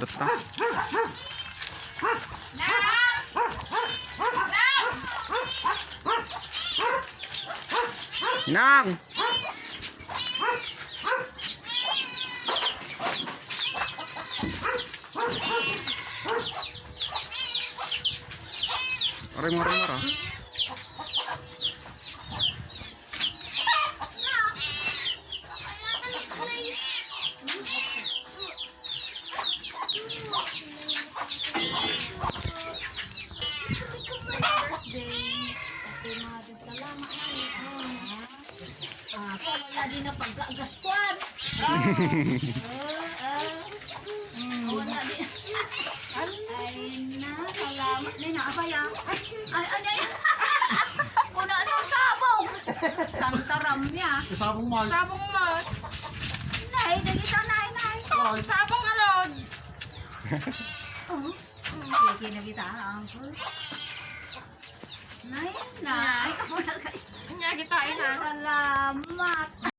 Basta. Nang! Aray mo, aray mo, aray. Ah, kung wala din na pagkagaskuan. Ah. Mm, wala din. Ay na, salamat din na. Abay ah. Ay, ay, ay. Kung na ano, sabong. Tantaram niya. Kasabong mahal. Sabong mo. Nay, nagita, nay, nay. Oh, sabong alod. Oh, sige na kita, uncle. Nay, nay. Kamu na kayo. Kanya kita ina. Salamat.